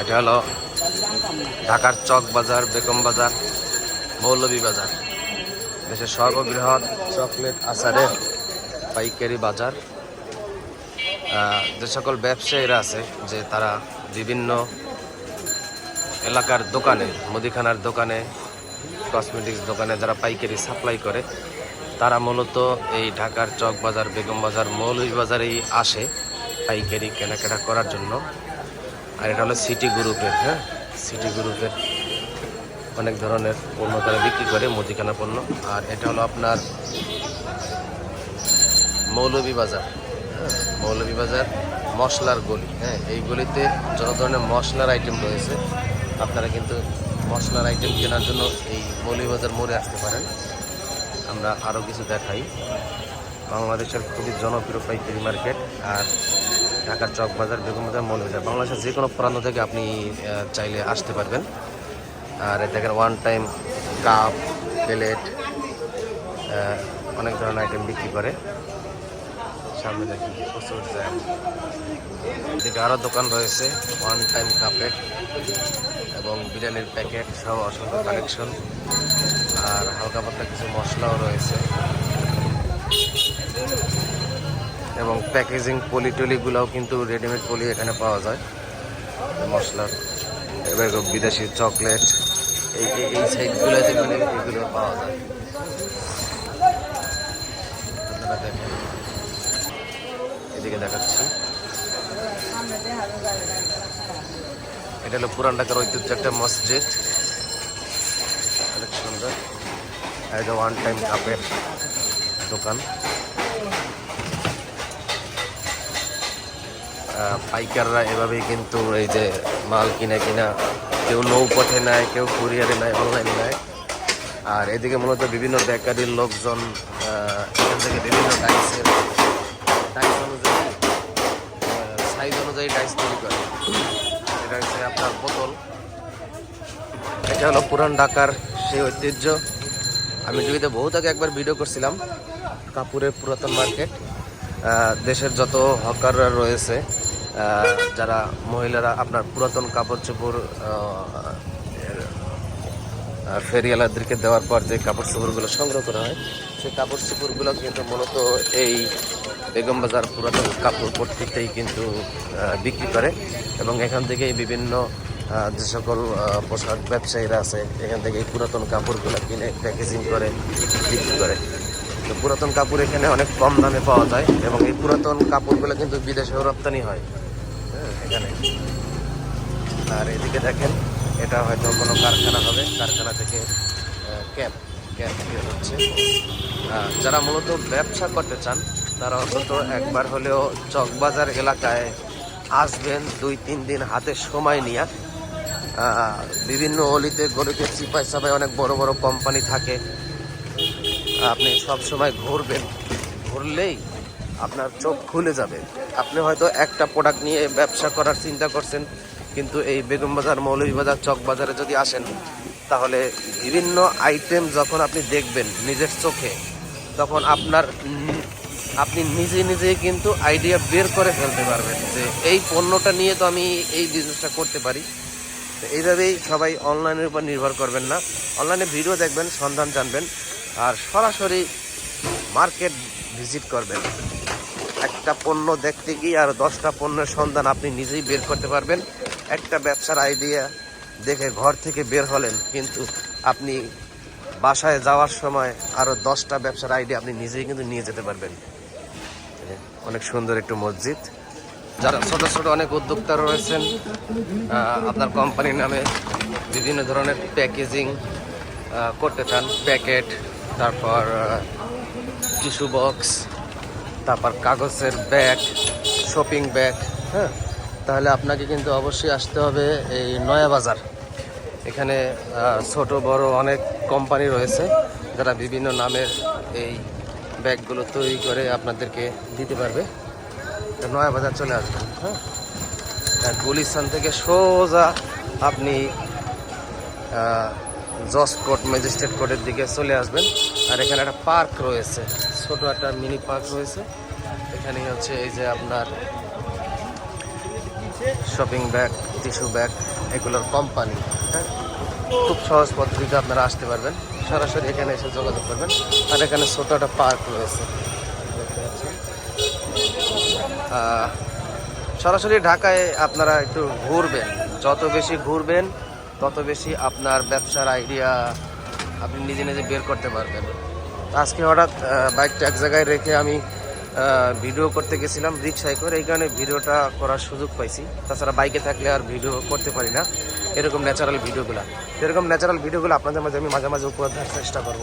এটা হলো ঢাকার চক বাজার, বেগম বাজার, মৌলভী বাজার। দেশের সর্ববৃহৎ চকলেট আচারের পাইকারি বাজার। যে সকল ব্যবসায়ীরা আছে, যে তারা বিভিন্ন এলাকার দোকানে, মুদিখানার দোকানে কসমেটিক্স দোকানে যারা পাইকারি সাপ্লাই করে তারা মূলত এই ঢাকার চক বাজার, বেগম বাজার, মৌলভী বাজারেই আসে পাইকারি কেনাকাটা করার জন্য। আর এটা হলো সিটি গ্রুপের হ্যাঁ? সিটি গ্রুপের অনেক ধরনের পণ্য তারা বিক্রি করে, মুদিখানা পণ্য। আর এটা হলো আপনার মৌলভী বাজার হ্যাঁ? মৌলভী বাজার মশলার গলি হ্যাঁ? এই গলিতে যত ধরনের মশলার আইটেম রয়েছে, আপনারা কিন্তু মশলার আইটেম কেনার জন্য এই মৌলভী বাজার মোড়ে আসতে পারেন। আমরা আরও কিছু দেখাই। বাংলাদেশের খুবই জনপ্রিয় পাইকারি মার্কেট আর ঢাকার চক বাজার বেগম বাজার মনে হয় বাংলাদেশের যে কোনো প্রান্ত থেকে আপনি চাইলে আসতে পারবেন। আর দেখেন ওয়ান টাইম কাপ প্লেট অনেক ধরনের আইটেম বিক্রি করে। সামনে দেখি, প্রচুর জ্যাম। এদিকে আরও দোকান রয়েছে ওয়ান টাইম কাপের এবং বিরিয়ানির প্যাকেট সব অসংখ্য কালেকশন আর হালকা পাতলা কিছু মশলাও রয়েছে। এবং প্যাকেজিং পলি টলিগুলোও কিন্তু রেডিমেড পলি এখানে পাওয়া যায়। মশলার, এবার বিদেশি চকলেট এই, এই- সাইডগুলোতে মানে এগুলো পাওয়া যায়। আপনারা দেখেন। এদিকে দেখাচ্ছি। এটা হলো পুরান ঢাকার ঐতিহ্য একটা মসজিদ। অনেক সুন্দর এটা ওয়ান টাইম কাপের দোকান। পাইকাররা এভাবেই কিন্তু এই যে মাল কিনে কিনা কেউ নৌপথে নেয় কেউ কুরিয়ারে নেয় অনলাইনে নেয়। আর এদিকে মূলত বিভিন্ন বেকারির লোকজন এখান থেকে বিভিন্ন টাইসের টাইস অনুযায়ী সাইজ অনুযায়ী টাইস তৈরি করে। এটা হচ্ছে আপনার বোতল। এটা হলো পুরান ঢাকার সেই ঐতিহ্য। আমি টিভিতে বহুত আগে একবার ভিডিও করছিলাম, কাপুরের পুরাতন মার্কেট দেশের যত হকাররা রয়েছে যারা মহিলারা আপনার পুরাতন কাপড় চোপড় ফেরিয়ালাদেরকে দেওয়ার পর যে কাপড় চোপড়গুলো সংগ্রহ করা হয়, সেই কাপড় চোপড়গুলো কিন্তু মূলত এই বেগম বাজার পুরাতন কাপড় পট্টিতেই কিন্তু বিক্রি করে এবং এখান থেকেই বিভিন্ন যে সকল পোশাক ব্যবসায়ীরা আছে এখান থেকে এই পুরাতন কাপড়গুলো কিনে প্যাকেজিং করে বিক্রি করে। তো পুরাতন কাপড় এখানে অনেক কম দামে পাওয়া যায় এবং এই পুরাতন কাপড়গুলো কিন্তু বিদেশেও রপ্তানি হয়। হ্যাঁ, এখানে। আর এদিকে দেখেন এটা হয়তো কোনো কারখানা হবে কারখানা থেকে ক্যাপ ক্যাপ হচ্ছে। যারা মূলত ব্যবসা করতে চান তারা অন্তত একবার হলেও চকবাজার এলাকায় আসবেন, দুই, তিন দিন হাতে সময় নিয়ে। বিভিন্ন অলিতে, গলিতে চিপাই চাপাই অনেক বড় বড় কোম্পানি থাকে। আপনি সব সময় ঘুরবেন। ঘুরলেই আপনার চোখ খুলে যাবে। আপনি হয়তো একটা প্রোডাক্ট নিয়ে ব্যবসা করার চিন্তা করছেন, কিন্তু এই বেগম বাজার মৌলভীবাজার চক বাজারে যদি আসেন, তাহলে বিভিন্ন আইটেম যখন আপনি দেখবেন নিজের চোখে, তখন আপনার আপনি নিজে নিজেই কিন্তু আইডিয়া বের করে ফেলতে পারবেন যে এই পণ্যটা নিয়ে তো আমি এই বিজনেসটা করতে পারি। তো এইভাবেই সবাই অনলাইনের উপর নির্ভর করবেন না। অনলাইনে ভিডিও দেখবেন, সন্ধান জানবেন, আর সরাসরি মার্কেট ভিজিট করবেন। একটা পণ্য দেখতে গিয়ে আর দশটা পণ্যের সন্ধান আপনি নিজেই বের করতে পারবেন। একটা ব্যবসার আইডিয়া দেখে ঘর থেকে বের হলেন, কিন্তু আপনি বাসায় যাওয়ার সময় আরও দশটা ব্যবসার আইডিয়া আপনি নিজেই কিন্তু নিয়ে যেতে পারবেন। অনেক সুন্দর একটু মসজিদ। যারা ছোট ছোট অনেক উদ্যোক্তা রয়েছেন আপনার কোম্পানির নামে বিভিন্ন ধরনের প্যাকেজিং করতে চান। প্যাকেট, তারপর টিস্যু বক্স, তারপর কাগজের ব্যাগ, শপিং ব্যাগ হ্যাঁ? তাহলে আপনাকে কিন্তু অবশ্যই আসতে হবে এই নয়া বাজার। এখানে ছোট বড় অনেক কোম্পানি রয়েছে, যারা বিভিন্ন নামের এই ব্যাগগুলো তৈরি করে আপনাদেরকে দিতে পারবে। নয়া বাজার চলে আসবেন হ্যাঁ? গুলিস্তান থেকে সোজা আপনি জজ কোর্ট, ম্যাজিস্ট্রেট কোর্টের দিকে চলে আসবেন। আর এখানে একটা পার্ক রয়েছে, ছোট একটা মিনি পার্ক রয়েছে। এখানে হচ্ছে এই যে আপনার শপিং ব্যাগ, টিস্যু ব্যাগ, এগুলোর কোম্পানি হ্যাঁ? খুব সহজ পদ্ধতিতে আপনারা আসতে পারবেন। সরাসরি এখানে এসে যোগাযোগ করবেন। আর এখানে ছোট একটা পার্ক রয়েছে। সরাসরি ঢাকায় আপনারা একটু ঘুরবেন। যত বেশি ঘুরবেন, তত বেশি আপনার ব্যবসার আইডিয়া আপনি নিজে নিজে বের করতে পারবেন। আজকে হঠাৎ বাইকটা এক জায়গায় রেখে আমি ভিডিও করতে গেছিলাম রিক্সায় করে এই কারণে ভিডিওটা করার সুযোগ পাইছি। তাছাড়া বাইকে থাকলে আর ভিডিও করতে পারি না। এরকম ন্যাচারাল ভিডিওগুলো। এরকম ন্যাচারাল ভিডিওগুলো আপনাদের মাঝে আমি মাঝে মাঝে উপহার দেওয়ার চেষ্টা করব।